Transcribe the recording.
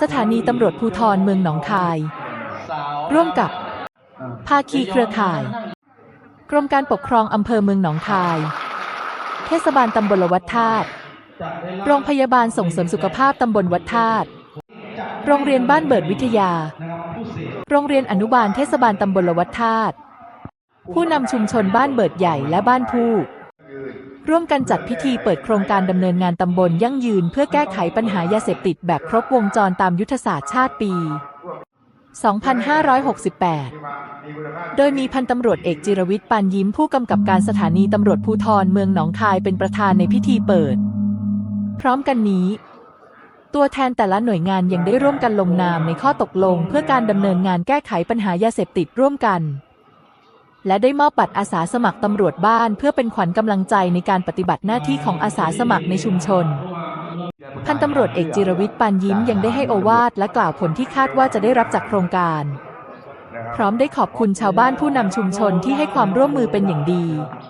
สถานีตำรวจภูธรเมืองหนองคาย ร่วมกับภาคีเครือข่าย กรมการปกครองอำเภอเมืองหนองคาย เทศบาลตำบลวัดธาตุโรงพยาบาลส่งเสริมสุขภาพตำบลวัดธาตุโรงเรียนบ้านเบิดวิทยา โรงเรียนอนุบาลเทศบาลตำบลวัดธาตุผู้นำชุมชนบ้านเบิดใหญ่และบ้านผู้ ร่วมกันจัดพิธีเปิดโครงการดำเนินงานตำบลยั่งยืน เพื่อแก้ไขปัญหายาเสพติดแบบครบวงจรตามยุทธศาสตร์ชาติปี 2568 โดยมีพันตำรวจเอกจิรวิทย์ปานยิ้มผู้กำกับการสถานีตำรวจภูธรเมืองหนองคายเป็นประธานในพิธีเปิด พร้อมกันนี้ตัวแทนแต่ละหน่วยงานยังได้ร่วมกันลงนามในข้อตกลง เพื่อการดำเนินงานแก้ไขปัญหายาเสพติดร่วมกัน และได้มอบบัตรอาสาสมัครตำรวจบ้าน เพื่อเป็นขวัญกำลังใจในการปฏิบัติหน้าที่ของอาสาสมัครในชุมชนพันตำรวจเอกจิรวิทย์ปานยิ้มยังได้ให้โอวาทและกล่าวผลที่คาดว่าจะได้รับจากโครงการ พร้อมได้ขอบคุณชาวบ้านผู้นำชุมชนที่ให้ความร่วมมือเป็นอย่างดีน